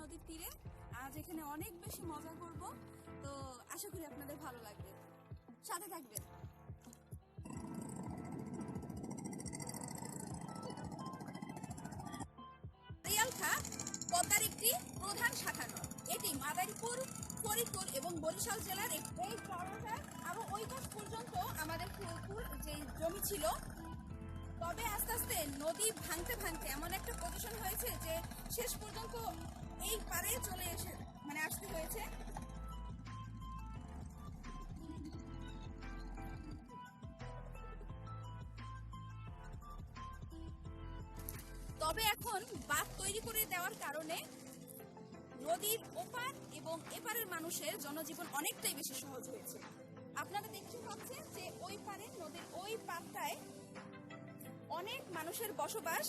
নদীর তীরে। আজ এখানে অনেক বেশি মজা করব। তো আশা করি আপনাদের ভালো লাগবে। সাথে থাকবেন। রিয়ালখা, পদ্মার একটি প্রধান শাখা নদ। এটি মাদারীপুর, ফরিদপুর এবং বরিশাল জেলার এই চড়াটা আরও ওই পাশ পর্যন্ত আমাদের পুরোপুর যে জমি ছিল। তবে আস্তে আস্তে নদী ভাঙতে ভাঙতে এমন একটা পজিশন হয়েছে যে শেষ পর্যন্ত এই পারে চলে এসে মানে আসতে হয়েছে। তবে এখন বাঁধ তৈরি করে দেওয়ার কারণে নদীর ওপার এবং এপারের মানুষের জনজীবন অনেকটাই বেশি সহজ হয়েছে। আপনারা দেখতে পাচ্ছেন যে ওই পারে নদীর ওই পাড়টায় অনেক মানুষের বসবাস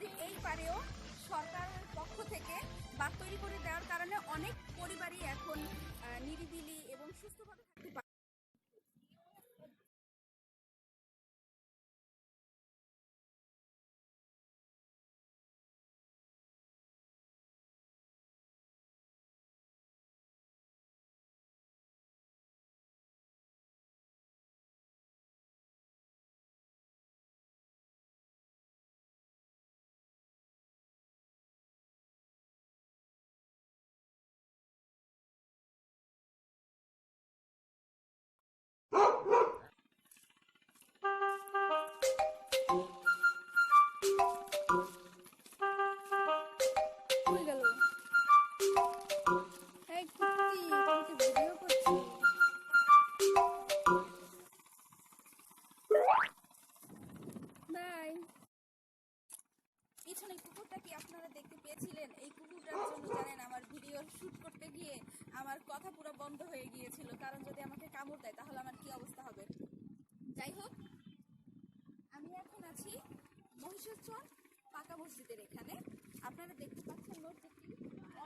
নদীর এই পারেও সরকারের পক্ষ থেকে বাঁধ তৈরি করে দেওয়ার কারণে অনেক পরিবারই এখন নিরিবিলি এবং সুস্থভাবে শুট করতে গিয়ে আমার কথা পুরো বন্ধ হয়ে গিয়েছিল। কারণ যদি আমাকে কামড় দেয়, তাহলে আমার কি অবস্থা হবে? যাই হোক, আমি এখন আছি মহিষেশ্বর পাকা মসজিদের এখানে। আপনারা দেখতে পাচ্ছেন মসজিদটি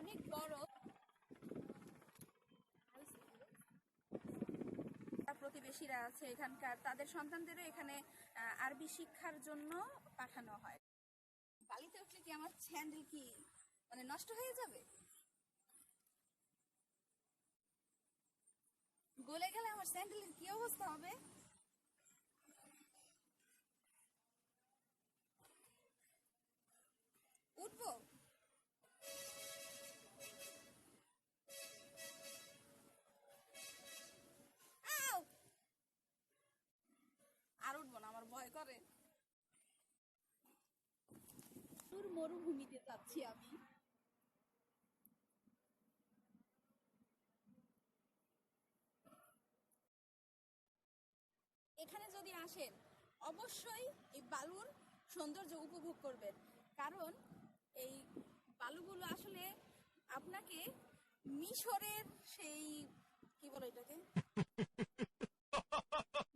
অনেক বড়। প্রতিবেশীরা আছে এখানকার, তাদের সন্তানদেরও এখানে আরবি শিক্ষার জন্য পাঠানো হয়। বালিতে উঠলে কি আমার স্যান্ডেল কি মানে নষ্ট হয়ে যাবে? গলে গেলে আমার স্যান্ডেলের কি অবস্থা হবে? উঠবো! আর উঠবো না, আমার ভয় করে। মরুভূমিতে যাচ্ছি আমি। এখানে যদি আসেন, অবশ্যই এই বালুর সৌন্দর্য উপভোগ করবেন। কারণ এই বালুগুলো আসলে আপনাকে মিশরের সেই, কি বলে এটাকে?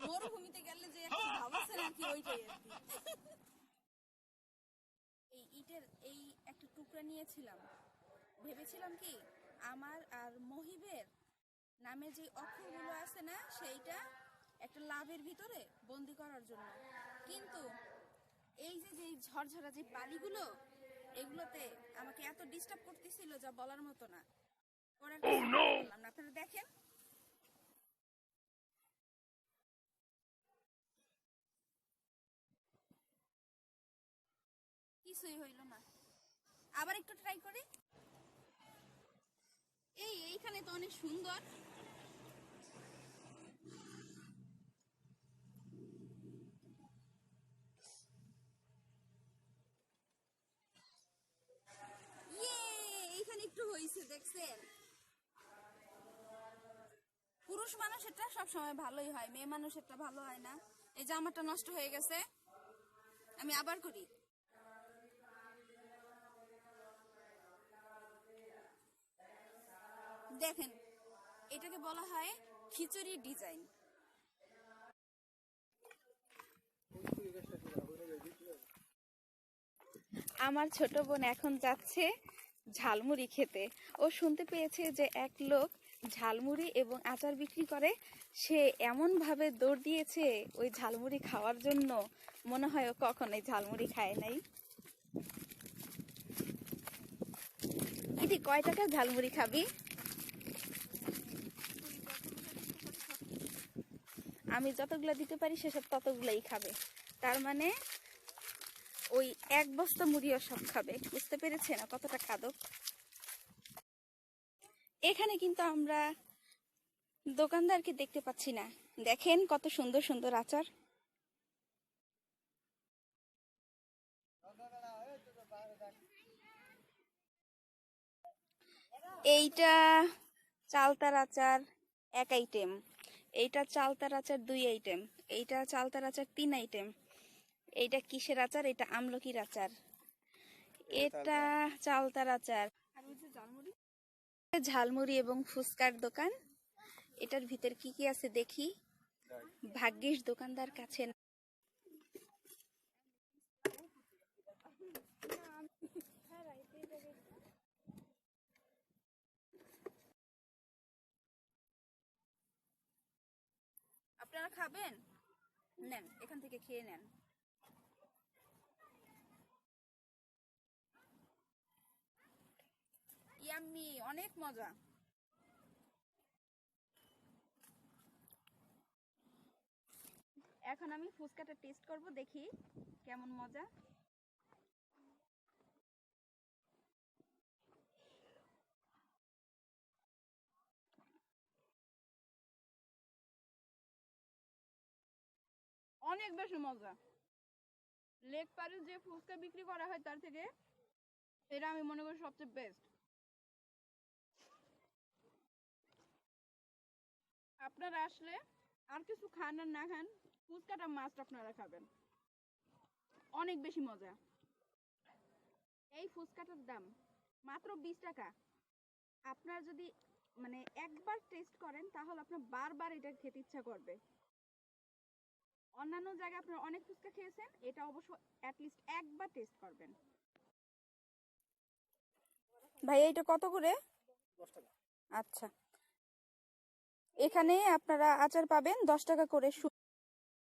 মরুভূমিতে গেলে যে একটা ভাব আছে নাকি ওইটাই আর কি। এই ইটের এই একটা টুকরা নিয়েছিলাম। ভেবেছিলাম কি আমার আর মহিবের নামে যে অক্ষরগুলো আছে না, সেইটা একটা লাভের ভিতরে বন্দি করার জন্য। কিন্তু এই যে যে ঝরঝরা যে বালিগুলো এগুলোতে আমাকে এত ডিস্টার্ব করতেছিল যা বলার মতো না। না। আপনারা দেখেন। কিছুই হইল না। আবার একটু ট্রাই করি। এই এইখানে তো অনেক সুন্দর। হইছে, দেখছেন? পুরুষ মানুষেরটা সবসময় ভালোই হয়, মেয়ে মানুষেরটা ভালো হয় না। এই জামাটা নষ্ট হয়ে গেছে, আমি আবার করি। দেখেন, এটাকে বলা হয় খিচুড়ি ডিজাইন। আমার ছোট বোন এখন যাচ্ছে ঝালমুড়ি খেতে। ও শুনতে পেয়েছে যে এক লোক ঝালমুড়ি এবং আচার বিক্রি করে। সে এমনভাবে দৌড় দিয়েছে ওই ঝালমুড়ি খাওয়ার জন্য। মনে হয় ও কখনোই ঝালমুড়ি খায় নাই। ইতি কয় টাকা ঝালমুড়ি খাবি? আমি যতগুলো দিতে পারি সেসব ততগুলোই খাবে। তার মানে ওই এক বস্তা মুড়িও সব খাবে। বুঝতে পেরেছে না কতটা খাদক এখানে কিন্তু আমরা দোকানদারকে দেখতে পাচ্ছি না। দেখেন কত সুন্দর সুন্দর আচার। এইটা চালতার আচার এক আইটেম এইটা চালতার আচার দুই আইটেম এইটা চালতার আচার তিন আইটেম এইটা কিসের আচার? এটা আমলকির আচার। এটা চালতার আচার। আর ওই যে ঝালমুড়ি? ঝালমুড়ি এবং ফুচকার দোকান। এটার ভিতর কি কি আছে দেখি? ভাগ্যিস দোকানদার কাছে আপনারা খাবেন? নেন এখান থেকে খেয়ে নেন। ইয়াম্মি, অনেক মজা। এখন আমি ফুচকাটা টেস্ট করব, দেখি কেমন মজা। অনেক বেশি মজা। লেক পারে যে ফুচকা বিক্রি করা হয় তার থেকে, এটা আমি মনে করি সবচেয়ে বেস্ট আপনারা আসলে আর কিছু খান আর না খান ফুচকাটা মাস্ট আপনারা খাবেন। অনেক বেশি মজা। এই ফুচকাটার দাম মাত্র বিশ টাকা। আপনার যদি মানে একবার টেস্ট করেন তাহলে আপনার বারবার এটা খেতে ইচ্ছা করবে। অন্যান্য জায়গায় আপনারা অনেক ফুচকা খেয়েছেন এটা অবশ্য অ্যাটলিস্ট একবার টেস্ট করবেন। ভাই এটা কত করে? আচ্ছা। এখানে আপনারা আচার পাবেন দশ টাকা করে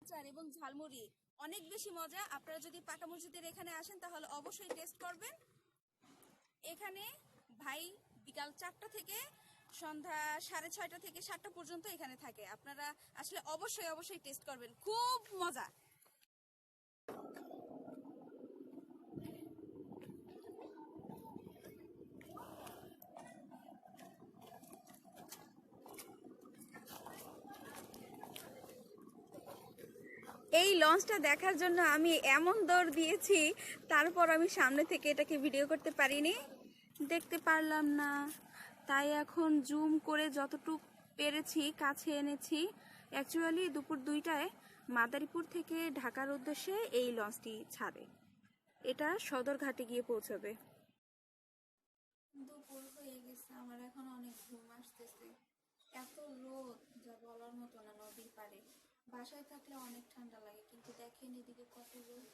আচার এবং ঝালমুড়ি। অনেক বেশি মজা। আপনারা যদি পাকা মসজিদের এখানে আসেন, তাহলে অবশ্যই টেস্ট করবেন। এখানে ভাই বিকাল চারটা থেকে সন্ধ্যা সাড়ে ছয়টা থেকে সাতটা পর্যন্ত এখানে থাকে। আপনারা আসলে অবশ্যই অবশ্যই টেস্ট করবেন। খুব মজা। এই লঞ্চটা দেখার জন্য আমি এমন দৌড় দিয়েছি, তারপর আমি সামনে থেকে এটাকে ভিডিও করতে পারিনি। দেখতে পারলাম না। তাই এখন জুম করে যতটুকু পেরেছি, কাছে এনেছি। অ্যাকচুয়ালি দুপুর দুইটায় মাদারীপুর থেকে ঢাকার উদ্দেশ্যে এই লঞ্চটি ছাড়ে। এটা সদরঘাটে গিয়ে পৌঁছবে দুপুর হয়ে গেছে আমার এখন অনেক ঘুম আসতেছে এত রোদ যা বলার মতো না নদীর পাড়ে বাসায় থাকলে অনেক ঠান্ডা লাগে, কিন্তু দেখেন এদিকে কত রোদ।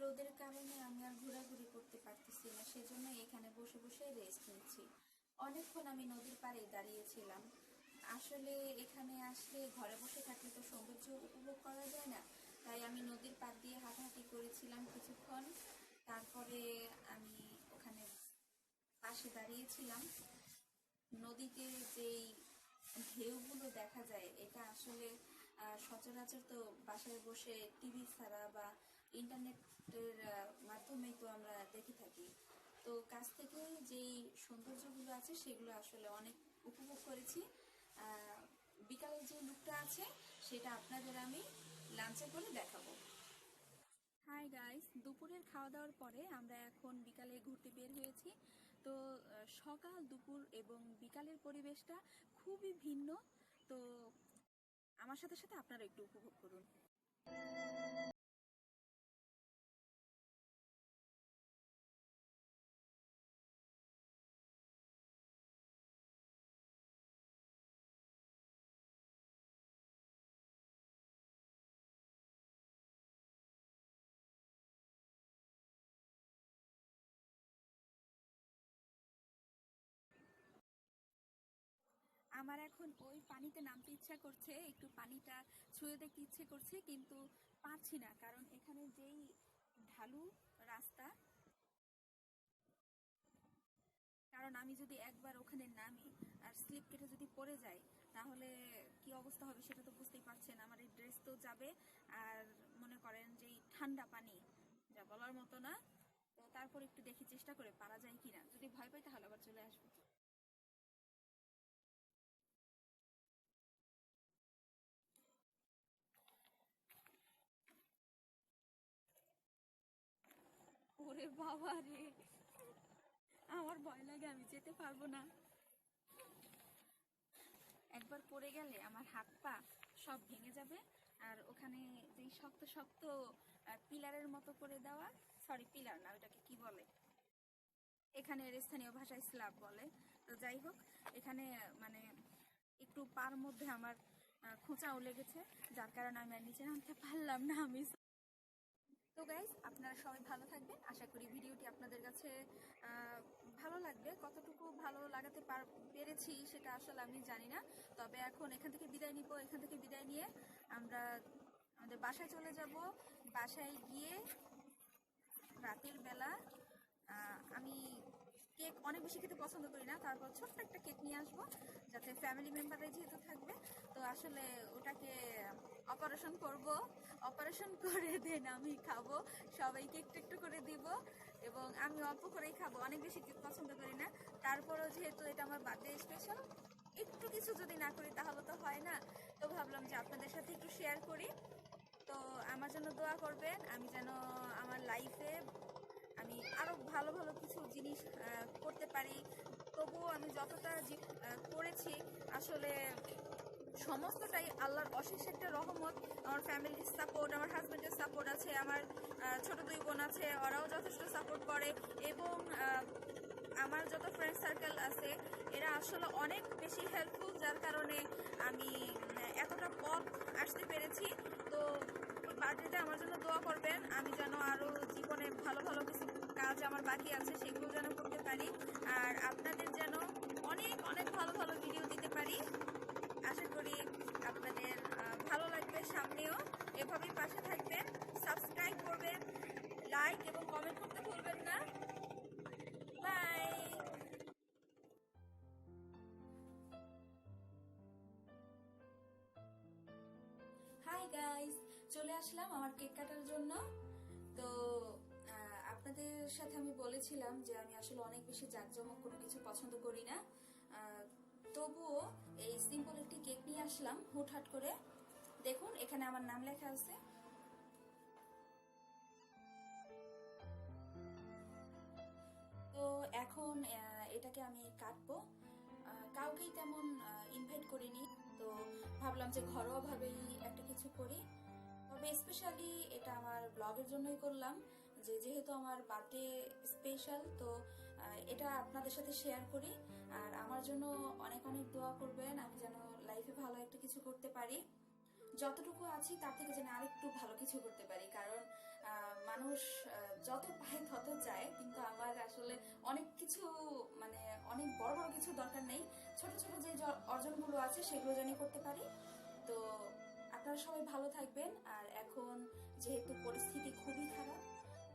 রোদের কারণে আমি আর ঘোরাঘুরি করতে পারতেছি না, সেজন্য এখানে বসে বসে রেস্ট নিচ্ছি। অনেকক্ষণ আমি নদীর পাড়ে দাঁড়িয়েছিলাম। আসলে এখানে আসলে ঘরে বসে থাকলে তো সৌন্দর্য উপভোগ করা যায় না, তাই আমি নদীর পাড় দিয়ে হাঁটাহাঁটি করেছিলাম কিছুক্ষণ। তারপরে আমি পাশে দাঁড়িয়েছিলাম। নদীতে যেই ঢেউগুলো দেখা যায় এটা আসলে সচরাচর তো বাসায় বসে টিভি ছাড়া বা ইন্টারনেটের আহ, মাধ্যমেই তো আমরা দেখে থাকি। তো কাছ থেকে যেই সৌন্দর্যগুলো আছে সেগুলো আসলে অনেক উপভোগ করেছি। বিকালের যে লুকটা আছে সেটা আপনাদের আমি লাঞ্চে করে দেখাবো। হাই গাইস দুপুরের খাওয়া দাওয়ার পরে আমরা এখন বিকালে ঘুরতে বের হয়েছি। তো সকাল, দুপুর এবং বিকালের পরিবেশটা খুবই ভিন্ন। তো, আমার সাথে সাথে আপনারা একটু উপভোগ করুন। আমার এখন ওই পানিতে নামতে ইচ্ছা করছে, একটু পানিটা ছুঁয়ে দেখতে ইচ্ছে করছে, কিন্তু পারছি না, কারণ এখানে যেই ঢালু রাস্তা, কারণ আমি যদি একবার ওখানে নামি আর স্লিপ কেটে যদি পড়ে যাই, তাহলে কি অবস্থা হবে সেটা তো বুঝতেই পারছেন, আমার এই ড্রেস তো যাবে, আর মনে করেন যে ঠান্ডা পানি, যা বলার মতো না, তো তারপর একটু দেখি চেষ্টা করে, পারা যায় কিনা। যদি ভয় পাই তাহলে আবার চলে আসব। ওরে বাবা রে। আমার ভয় লাগে, আমি যেতে পারব না। একবার পড়ে গেলে আমার হাত পা সব ভেঙে যাবে, আর ওখানে শক্ত শক্ত পিলারের মতো করে দেওয়া সরি পিলার না কি বলে? এখানে স্থানীয় ভাষায় স্ল্যাব বলে। তো যাই হোক, এখানে মানে একটু পার মধ্যে আমার খোঁচাও লেগেছে, যার কারণে আমি আর নিচে নামতে পারলাম না, আমি তো গাইজ আপনারা সবাই ভালো থাকবেন। আশা করি ভিডিওটি আপনাদের কাছে ভালো লাগবে। কতটুকু ভালো লাগাতে পার, পেরেছি সেটা আসলে আমি জানি না। তবে এখন এখান থেকে বিদায় নিব, এখান থেকে বিদায় নিয়ে আমরা আমাদের বাসায় চলে যাব। বাসায় গিয়ে রাতের বেলা আমি কেক অনেক বেশি খেতে পছন্দ করি না। তারপর ছোট্ট একটা কেক নিয়ে আসব, যাতে ফ্যামিলি মেম্বাররাই যেহেতু থাকবে, তো আসলে ওটাকে অপারেশন করব। অপারেশন করে দেন আমি খাব। সবাইকে একটু একটু করে দিব এবং আমি অল্প করেই খাব। অনেক বেশি কেক পছন্দ করি না। তারপরও যেহেতু এটা আমার বার্থডে স্পেশাল একটু কিছু যদি না করি তাহলে তো হয় না। তো ভাবলাম যে আপনাদের সাথে একটু শেয়ার করি। তো আমার জন্য দোয়া করবেন, আমি যেন আমার লাইফে আমি আরও ভালো ভালো কিছু জিনিস করতে পারি। তবুও আমি যতটা করেছি, আসলে সমস্তটাই আল্লাহর অশেষ একটা রহমত। আমার ফ্যামিলির সাপোর্ট, আমার হাজবেন্ডের সাপোর্ট আছে, আমার ছোট দুই বোন আছে, ওরাও যথেষ্ট সাপোর্ট করে এবং আমার যত ফ্রেন্ড সার্কেল আছে, এরা আসলে অনেক বেশি হেল্পফুল যার কারণে আমি এতটা পথ আসতে পেরেছি। তো বার্থডেতে আমার জন্য দোয়া করবেন। আমি যেন আরও জীবনে ভালো ভালো কিছু কাজ আমার বাকি আছে সেগুলো যেন করতে পারি। আর আপনাদের যেন অনেক অনেক ভালো ভালো ভিডিও দিতে পারি। আশা করি আপনাদের ভালো লাগবে সামনেও। এভাবেই পাশে থাকবেন সাবস্ক্রাইব করবেন লাইক এবং কমেন্ট আসলাম আমার কেক কাটার জন্য। তো আপনাদের সাথে আমি বলেছিলাম যে আমি আসলে অনেক বেশি জাঁকজমক কোনো কিছু পছন্দ করি না। তবুও এই সিম্পল একটি কেক নিয়ে আসলাম হুটহাট করে। দেখুন, এখানে আমার নাম লেখা আছে। তো এখন এটাকে আমি কাটবো। কাউকেই তেমন ইনভাইট করিনি। তো ভাবলাম যে ঘরোয়াভাবেই একটা কিছু করি। তবে স্পেশালি এটা আমার ব্লগের জন্যই করলাম যে যেহেতু আমার বার্থডে স্পেশাল তো এটা আপনাদের সাথে শেয়ার করি। আর আমার জন্য অনেক অনেক দোয়া করবেন, আমি যেন লাইফে ভালো একটা কিছু করতে পারি। যতটুকু আছি, তার থেকে যেন আরেকটু ভালো কিছু করতে পারি। কারণ মানুষ যত পায় তত চায়, কিন্তু আমার আসলে অনেক কিছু মানে অনেক বড় বড় কিছু দরকার নেই। ছোট ছোট যে অর্জনগুলো আছে, সেগুলো যেন করতে পারি। তো আপনারা সবাই ভালো থাকবেন। আর এখন যেহেতু পরিস্থিতি খুবই খারাপ,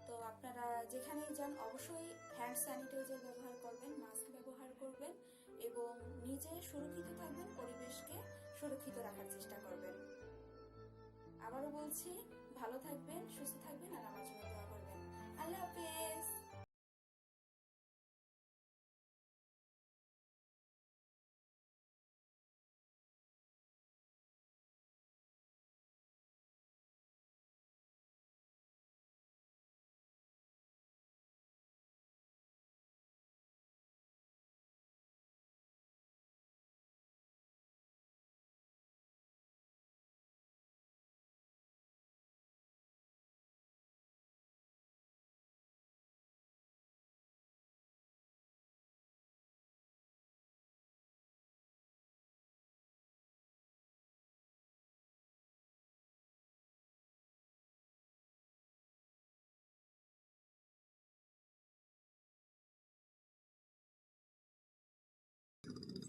তো আপনারা যেখানেই যান অবশ্যই হ্যান্ড স্যানিটাইজার ব্যবহার করবেন মাস্ক ব্যবহার করবেন এবং নিজে সুরক্ষিত থাকবেন, পরিবেশকে সুরক্ষিত রাখার চেষ্টা করবেন। আবারও বলছি, ভালো থাকবেন, সুস্থ থাকবেন আর আমার জন্য দোয়া করবেন। আল্লাহ হাফেজ!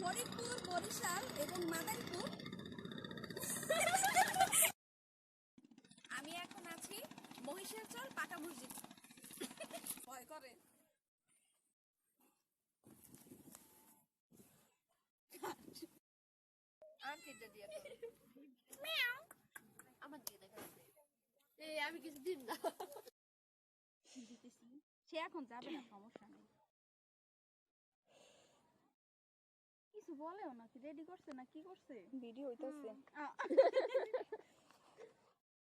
ফরিদপুর বরিশাল এবং মাদারীপুর। আমি এখন আছি মহিষের চর পাকা মসজিদ। ভয় করে। আমার দিকে দেখা আমি কিছু দিন না। সে এখন যাবে না সমস্যা কিছু বলেও নাকি? রেডি করছে না? কি করছে? ভিডিও হইতাছে।